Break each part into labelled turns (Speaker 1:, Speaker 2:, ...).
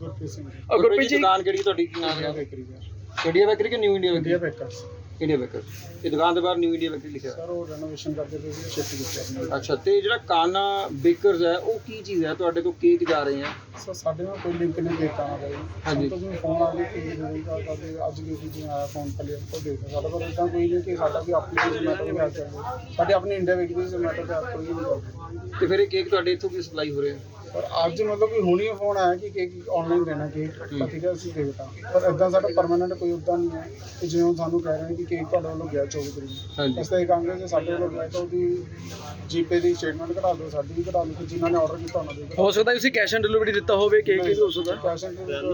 Speaker 1: ਗੁਰਪ੍ਰੀਤ ਸਿੰਘ ਜੀ।
Speaker 2: ਅ, ਗੁਰਪ੍ਰੀਤ ਜੀ
Speaker 3: ਦੁਕਾਨ ਕਿਹੜੀ ਤੁਹਾਡੀ? ਕੀ ਨਾਮ
Speaker 1: ਇੰਡੀਆ
Speaker 3: ਹੈ
Speaker 1: ਬੇਕਰੀ ਦਾ।
Speaker 3: ਇੰਡੀਆ ਬੇਕਰੀ ਕਿ new India
Speaker 1: India
Speaker 3: bakery.
Speaker 1: Bakers
Speaker 3: India baker. ਇਹ ਦੁਕਾਨ ਦੇ ਬਾਹਰ ਨਿਊ ਇੰਡੀਆ ਬੇਕਰੀ ਲਿਖਿਆ ਹੋਇਆ।
Speaker 1: ਸਰ ਉਹ ਰੈਨੋਵੇਸ਼ਨ ਕਰਦੇ ਪਏ ਸੀ ਸ਼ਿਫਟ ਕੀਤਾ ਆਪਣੇ।
Speaker 3: ਅੱਛਾ ਤੇ ਜਿਹੜਾ ਕਾਨਾ ਬੇਕਰਸ ਹੈ ਉਹ ਕੀ ਚੀਜ਼ ਹੈ? ਤੁਹਾਡੇ ਤੋਂ ਕੇਕ ਜਾ ਰਹੇ ਆ
Speaker 1: ਸਰ ਸਾਡੇ ਨਾਲ ਕੋਈ ਲਿੰਕ ਨਹੀਂ ਕੀਤਾ ਨਾ ਕੋਈ
Speaker 3: ਹਾਂਜੀ।
Speaker 1: ਤਾਂ ਜਿਵੇਂ ਫੋਨ ਆ ਗਿਆ ਕਿ ਹੋਏਗਾ ਕਰਦੇ ਅੱਜ ਵੀ ਜੀ ਆਇਆ ਫੋਨ ਪਲੇ ਤੋਂ ਦੇਖੋ ਸਾਡਾ ਪਰ ਇਦਾਂ ਕੋਈ ਨਹੀਂ ਕਿ ਸਾਡਾ ਵੀ ਆਪਣੀ ਜ਼ੋਮੈਟੋ ਵੀ ਆ ਚੱਲਦੇ ਸਾਡੇ ਆਪਣੀ ਇੰਡੀਆ ਬੇਕਰੀ ਜ਼ੋਮੈਟੋ ਤੇ ਆਪ ਕੋਈ ਨਹੀਂ। ਚੱਲਦੀ
Speaker 3: ਤੇ ਫਿਰ ਇਹ ਕੇਕ ਤੁਹਾਡੇ ਇੱਥੋਂ ਕੀ ਸਪਲਾਈ ਹੋ ਰਿਹਾ?
Speaker 1: ਪਰ ਅੱਜ ਮਤਲਬ ਕਿ ਹੁਣੀ ਫੋਨ ਆਇਆ ਕਿ ਕੇਕ ਆਨਲਾਈਨ ਦੇਣਾ ਕੇਕ ਤਾਂ ਠੀਕ ਹੈ ਅਸੀਂ ਦੇ ਦਿੱਤਾ ਪਰ ਇਦਾਂ ਸਾਡਾ ਪਰਮਾਨੈਂਟ ਕੋਈ ਉਦਾਂ ਨਹੀਂ ਹੈ ਕਿ ਜਿਵੇਂ ਹੁਣ ਸਾਨੂੰ ਕਹਿ ਰਹੇ ਨੇ ਕਿ ਕੇਕ ਤੁਹਾਡੇ ਵੱਲੋਂ ਗਿਆ 24 ਤਰੀਕ ਇਸ ਤਰ੍ਹਾਂ ਕਾਂਗਰਸ ਜੇ ਸਾਡੇ ਵੱਲੋਂ ਗਿਆ ਤਾਂ ਉਹਦੀ ਜੀਪੇ ਦੀ ਸਟੇਟਮੈਂਟ ਕਢਾ ਦਿਓ ਸਾਡੀ ਵੀ ਕਢਾ ਲਓ ਕਿ ਜਿਨ੍ਹਾਂ ਨੇ ਆਰਡਰ ਕੀਤਾ ਉਹਨਾਂ ਦੀ
Speaker 2: ਹੋ ਸਕਦਾ ਤੁਸੀਂ ਕੈਸ਼ ਔਨ ਡਿਲੀਵਰੀ ਦਿੱਤਾ ਹੋਵੇ ਕੇਕ ਵੀ ਹੋ ਸਕਦਾ।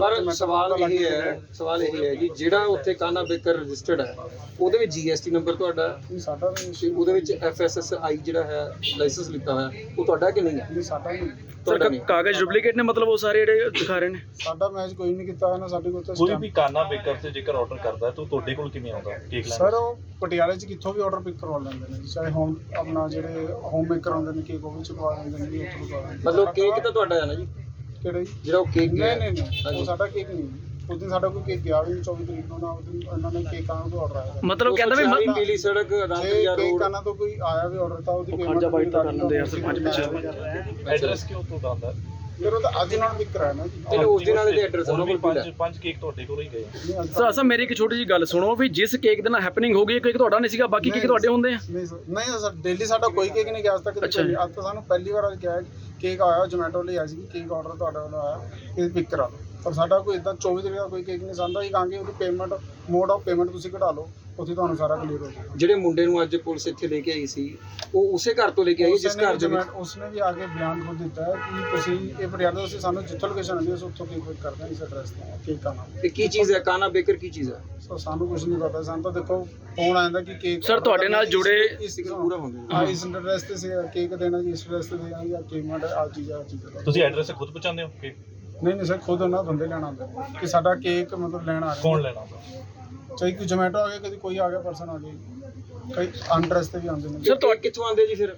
Speaker 3: ਪਰ ਸਵਾਲ ਇਹ ਹੈ ਸਵਾਲ ਇਹ ਹੈ ਜੀ ਜਿਹੜਾ ਉੱਥੇ ਕਾਨਾ ਬੇਕਰ ਰਜਿਸਟਰਡ ਹੈ ਉਹਦੇ ਵਿੱਚ ਜੀਐਸਟੀ ਨੰਬਰ ਤੁਹਾਡਾ ਹੈ,
Speaker 1: ਨਹੀਂ ਸਾਡਾ
Speaker 3: ਉਹਦੇ ਵਿੱਚ ਐਫਐਸਐਸਆਈ ਜਿਹੜਾ ਹੈ ਲਾਇਸੈਂਸ ਲਿੱਤਾ ਹੋਇਆ ਉਹ ਤੁਹਾਡਾ ਕਿ ਨਹੀਂ ਹੈ?
Speaker 1: ਨਹੀਂ ਸਾਡਾ
Speaker 3: ਤੁਹਾਡਾ
Speaker 2: ਸਰ ਕਾਗਜ਼ ਡੁਪਲੀਕੇਟ ਨੇ ਮਤਲਬ ਉਹ ਸਾਰੇ ਜਿਹੜੇ ਦਿਖਾ ਰਹੇ ਨੇ?
Speaker 1: ਸਾਡਾ ਮੈਚ ਕੋਈ ਨਹੀਂ ਕੀਤਾ ਨਾ ਸਾਡੇ ਕੋਲ ਤਾਂ
Speaker 4: ਕੋਈ ਵੀ ਕਾਨਾ ਬੇਕਰ ਤੇ ਜੇਕਰ ਆਰਡਰ ਕਰਦਾ ਹੈ ਤਾਂ ਤੁਹਾਡੇ ਕੋਲ ਕਿਵੇਂ ਆਉਂਦਾ? ਕੇਕ ਲੈਣ
Speaker 1: ਸਰ ਉਹ ਪਟਿਆਲੇ 'ਚ ਕਿੱਥੋਂ ਵੀ ਆਰਡਰ ਪਿਕ ਕਰਵਾ ਲੈਂਦੇ ਨੇ ਚਾਹੇ ਹੋਮ ਆਪਣਾ ਜਿਹੜੇ ਹੋਮ ਮੇਕਰ ਹੁੰਦੇ ਨੇ ਕੇਕ ਉਹ ਵੀ ਚੁਕਵਾ ਦਿੰਦੇ ਨੇ ਵੀ ਉੱਥੋਂ ਕਰਵਾ ਨੇ।
Speaker 3: ਮਤਲਬ ਕੇਕ ਤਾਂ ਤੁਹਾਡਾ ਹੈ ਨਾ ਜੀ?
Speaker 1: ਕਿਹੜਾ ਜੀ?
Speaker 3: ਜਿਹੜਾ ਉਹ ਕੇਕ
Speaker 1: ਨਹੀਂ ਨਹੀਂ ਨਹੀਂ ਉਹ। ਸਾਡਾ ਕੇਕ ਨਹੀਂ ਉਸ ਦਿਨ ਸਾਡਾ ਕੋਈ ਕੇਕ ਗਿਆ ਵੀ ਨਹੀਂ 24 ਤਰੀਕ ਨੂੰ ਨਾ ਉਸ ਦਿਨ ਉਹਨਾਂ ਨੇ ਕੇਕ ਤੋਂ ਆਰਡਰ ਆਇਆ
Speaker 2: ਮਤਲਬ ਕਹਿੰਦਾ ਵੀ ਮ-
Speaker 3: 240 ਪੀਲੀ ਸੜਕ ਅਨੰਦ
Speaker 1: ਜੇ ਕੇਕ
Speaker 3: ਰੋਡ
Speaker 1: ਆਣਾ ਤੋਂ ਕੋਈ ਆਇਆ ਵੀ ਆਰਡਰ ਤਾਂ ਉਹਦੀ
Speaker 2: ਉਹ
Speaker 1: ਪੇਮੈਂਟ
Speaker 2: ਖਰਚਾ ਬਾਈਟ ਤਾਂ ਕਰ ਲੈਂਦੇ ਆ, ਸਰਪੰਚ ਪਿੱਛੇ।
Speaker 4: ਐਡਰੈਸ ਕਿਉਂ ਤੋਂ ਹੈ?
Speaker 1: ਫਿਰ ਉਹ ਤਾਂ ਅੱਜ ਨਾਲ ਪਿਕ ਕਰਾਇਆ ਨਾ ਜੀ।
Speaker 3: ਤੇ ਉਸ ਦਿਨ ਵਾਲੇ ਦੇ ਐਡਰੈਸ
Speaker 4: ਹੁਣ
Speaker 3: ਉਹਨਾਂ
Speaker 4: ਵੀ
Speaker 3: ਕੋਲ
Speaker 4: ਪੰਜ ਪੰਜ ਕੇਕ ਤੁਹਾਡੇ ਕੋਲ ਹੀ ਗਏ
Speaker 1: ਨਹੀਂ ਅੱਜ
Speaker 2: ਸਰ ਅਸਾਂ ਮੇਰੀ ਇੱਕ ਛੋਟੀ ਜੀ ਗੱਲ ਸੁਣੋ ਵੀ ਜਿਸ ਕੇਕ ਦੇ ਨਾਲ ਹੈਪਨਿੰਗ ਹੋ ਗਈ ਕੇਕ ਤੁਹਾਡਾ ਨਹੀਂ ਸੀਗਾ ਬਾਕੀ ਕੇਕ
Speaker 1: ਨਹੀਂ।
Speaker 2: ਤੁਹਾਡੇ ਹੁੰਦੇ ਆ।
Speaker 1: ਨਹੀਂ ਸਰ ਨਹੀਂ ਸਰ ਡੇਲੀ ਸਾਡਾ ਕੋਈ ਕੇਕ ਨਹੀਂ ਗਿਆ ਅੱਜ ਤੱਕ
Speaker 2: ਅੱਛਾ। ਜੀ।
Speaker 1: ਅੱਜ ਤਾਂ ਸਾਨੂੰ ਪਹਿਲੀ ਵਾਰ ਅੱਜ ਕਿਹਾ ਕੇਕ ਆਇਆ ਜੋਮੈਟੋ ਲਈ ਆਇਆ ਸੀ ਕੇਕ ਆਰਡਰ ਤੁਹਾਡੇ ਵੱਲੋਂ ਆਇਆ ਇਹ ਪਿਕ ਕਰਾ ਲਓ। ਪਰ ਸਾਡਾ ਕੋਈ ਇਦਾਂ 24 ਤਰੀਕ ਦਾ ਕੋਈ ਕੇਕ ਨਹੀਂ ਸੰਦਾ ਹੀ ਕਹਾਂਗੇ ਉਹਦੀ ਪੇਮੈਂਟ ਮੋਡ ਆਫ ਪੇਮੈਂਟ ਤੁਸੀਂ ਕਢਾ ਲਓ। ਉੱਥੇ ਤੁਹਾਨੂੰ ਸਾਰਾ ਕਲੀਅਰ ਹੋ ਜਾਏਗਾ
Speaker 3: ਜਿਹੜੇ ਮੁੰਡੇ ਨੂੰ ਅੱਜ ਪੁਲਿਸ ਇੱਥੇ ਲੈ ਕੇ ਆਈ ਸੀ ਉਹ ਉਸੇ ਘਰ ਤੋਂ ਲੈ ਕੇ ਆਈ ਜਿਸ ਘਰ ਦੇ ਵਿੱਚ?
Speaker 1: ਉਸਨੇ ਵੀ ਆ ਕੇ ਬਿਆਨ ਖੁਦ ਦਿੱਤਾ ਹੈ ਕਿ ਤੁਸੀਂ ਇਹ ਪਟਿਆਲੇ ਤੋਂ ਅਸੀਂ ਸਾਨੂੰ ਜਿੱਥੋਂ ਲੋਕੇਸ਼ਨ ਆਉਂਦੀ ਹੈ ਅਸੀਂ ਉੱਥੋਂ ਕੇਕ ਪਿਕ ਕਰਦੇ ਹਾਂ ਇਸ ਐਡਰੈਸ ਤੇ। ਕੇਕ ਆਣਾ
Speaker 3: ਤੇ ਕੀ ਚੀਜ਼ ਹੈ? ਕਾਨਾ ਬੇਕਰ ਕੀ ਚੀਜ਼ ਹੈ?
Speaker 1: ਸੋ ਸਾਨੂੰ ਕੁਝ ਨਹੀਂ ਪਤਾ ਸਾਨੂੰ ਤਾਂ ਦੇਖੋ ਫੋਨ ਆਇਆ ਕਿ ਕੇਕ
Speaker 2: Sir, ਤੁਹਾਡੇ ਨਾਲ ਜੁੜੇ-
Speaker 1: ਇਸ
Speaker 3: ਪੂਰਾ ਹੋ ਗਿਆ।
Speaker 1: ਹਾਂ ਇਸ ਐਡਰੈਸ ਤੇ ਸੀ ਕੇਕ ਦੇਣਾ ਜੀ ਇਸ ਐਡਰੈਸ ਤੇ ਦੇਣਾ ਜਾਂ ਪੇਮੈਂਟ ਆ ਚੀਜ਼ ਆ ਚੀਜ਼।
Speaker 4: ਤੁਸੀਂ ਐਡਰੈਸ ਖੁਦ ਪਹੁੰਚਾਉਂਦੇ ਹੋ ਕੇਕ
Speaker 1: ਨਹੀਂ ਨਹੀਂ ਸਰ ਖੁਦ ਉਹਨਾਂ ਬੰਦੇ ਲੈਣ ਆਉਂਦੇ ਕਿ ਸਾਡਾ ਕੇਕ ਮਤਲਬ ਲੈਣ ਆ ਰਹੇ
Speaker 4: ਕੌਣ। ਲੈਣਾ ਹੁੰਦਾ
Speaker 1: ਚਾਹੇ ਕੋਈ ਜੋਮੈਟੋ ਆ ਗਿਆ ਕਦੀ ਕੋਈ ਆ ਗਿਆ ਪਰਸਨ ਆ ਗਿਆ। ਕਈ ਅਨਡਰੈਸ ਤੇ ਵੀ ਆਉਂਦੇ ਨੇ।
Speaker 3: ਸਰ ਤੁਹਾਡੇ ਕਿੱਥੋਂ ਆਉਂਦੇ ਜੀ ਫਿਰ?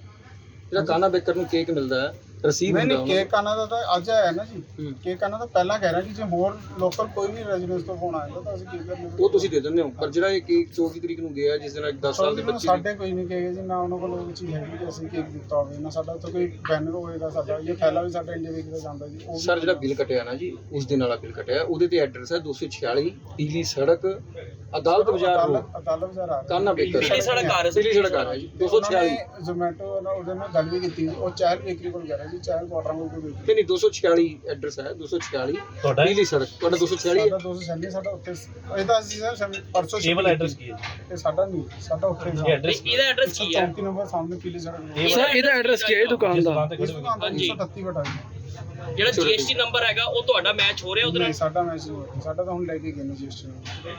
Speaker 3: ਜਿਹੜਾ ਕਾਨਾ ਬੇਕਰ ਨੂੰ ਕੇਕ ਮਿਲਦਾ ਹੈ ਰਸੀਦ
Speaker 1: ਨਹੀਂ
Speaker 3: ਹੁੰਦਾ
Speaker 1: ਨਹੀਂ ਕੇਕ ਆਣਾ ਦਾ ਤਾਂ ਅੱਜ ਆਇਆ ਨਾ ਜੀ। ਕੇਕ ਆਣਾ ਤਾਂ ਪਹਿਲਾਂ ਕਹਿ ਰਿਹਾ ਕਿ ਜੇ ਹੋਰ ਲੋਕਲ ਕੋਈ ਵੀ ਰੈਜ਼ੀਡੈਂਸ ਤੋਂ ਫੋਨ ਆਏਗਾ ਤਾਂ ਅਸੀਂ ਕੇਕ ਕਰਨੇ
Speaker 3: ਉਹ ਤੁਸੀਂ ਦੇ ਦਿੰਦੇ ਹੋ ਪਰ ਜਿਹੜਾ ਇਹ ਕੇਕ 24 ਤਰੀਕ ਨੂੰ ਗਿਆ ਜਿਸ ਦਿਨ 10 ਸਾਲ ਦੇ ਬੱਚੇ
Speaker 1: ਸਾਡੇ ਕੋਈ ਨਹੀਂ ਕਹੇਗਾ ਜੀ ਨਾ ਉਹਨਾਂ ਕੋਲ ਉਹ ਚੀਜ਼ ਹੈਗੀ ਕਿ ਅਸੀਂ ਕੇਕ ਦਿੱਤਾ ਹੋਵੇ ਨਾ ਸਾਡਾ ਉੱਥੇ ਕੋਈ ਬੈਨਰ ਹੋਏਗਾ ਸਾਡਾ ਇਹ ਥੈਲਾ ਵੀ ਸਾਡਾ ਇੰਡੀਆ ਵੇਕ ਦਾ ਜਾਂਦਾ ਜੀ
Speaker 3: ਸਰ ਜਿਹੜਾ ਬਿੱਲ ਕਟਿਆ ਨਾ ਜੀ ਉਸ ਦਿਨ ਵਾਲਾ ਬਿੱਲ ਕਟਿਆ ਉਹਦੇ ਤੇ ਐਡਰੈਸ ਹੈ 246 ਪੀਲੀ ਸੜਕ ਅਦਾਲਤ ਬਾਜ਼ਾਰ ਰੋਡ।
Speaker 1: ਅਦਾਲਤ ਅਦਾਲਤ ਬਾਜ਼ਾਰ ਆ ਰਿਹਾ
Speaker 3: ਕਾਨਾ ਬੇਕਰ?
Speaker 2: ਪੀਲੀ ਸੜਕ ਆ ਰਹੀ ਸੀ।
Speaker 3: ਸੜਕ ਆ ਰਹੀ ਜੀ। 246
Speaker 1: ਜ਼ੋਮੈਟੋ ਨਾਲ ਉਹਦੇ ਨਾਲ ਗੱਲ ਵੀ ਕੀਤੀ। ਉਹ ਚਾਹਲ ਬੇਕਰੀ ਕੋਲ ਗਿਆ ਜੀ ਚਾਹਲ ਕੁਆਟਰਾਂ ਕੋਲ ਕੋਈ
Speaker 3: ਨਹੀਂ ਨਹੀਂ 246 ਐਡਰੈਸ ਹੈ 246
Speaker 4: ਤੁਹਾਡਾ?
Speaker 3: ਪੀਲੀ ਸੜਕ। ਤੁਹਾਡਾ 246 ਹੈ।
Speaker 1: ਸਾਡਾ 246 ਸਾਡਾ ਉੱਥੇ ਇਹ ਤਾਂ ਅਸੀਂ ਸਰ ਪਰਸੋਂ
Speaker 4: ਕੇਵਲ ਐਡਰੈਸ ਕੀ ਹੈ
Speaker 1: ਇਹ ਸਾਡਾ ਨਹੀਂ ਸਾਡਾ ਉੱਥੇ
Speaker 4: ਇਹ ਐਡਰੈਸ
Speaker 2: ਇਹਦਾ ਐਡਰੈਸ ਕੀ ਹੈ?
Speaker 1: 34 ਨੰਬਰ ਸਾਹਮਣੇ ਪੀਲੀ ਸੜਕ
Speaker 4: ਇਹ
Speaker 2: ਸਰ ਇਹਦਾ ਐਡਰੈਸ ਕੀ ਹੈ? ਇਹ ਦੁਕਾਨ
Speaker 4: ਜਿਸ
Speaker 2: ਦਾ
Speaker 4: ਦੁਕਾਨ ਤੇ ਖੜੇ
Speaker 2: ਹਾਂਜੀ।
Speaker 1: 138 ਬਟਾ ਜੀ।
Speaker 5: ਜਿਹੜਾ ਜੀਐਸਟੀ ਨੰਬਰ ਹੈਗਾ ਉਹ ਤੁਹਾਡਾ ਮੈਚ ਹੋ ਰਿਹਾ ਉਹਦੇ
Speaker 1: ਨਹੀਂ
Speaker 5: ਨਾਲ?
Speaker 1: ਸਾਡਾ ਮੈਸੇਜ ਸਾਡਾ ਤਾਂ ਹੁਣ ਲੈ ਕੇ ਗਏ ਨੇ ਰਜਿਸਟਰ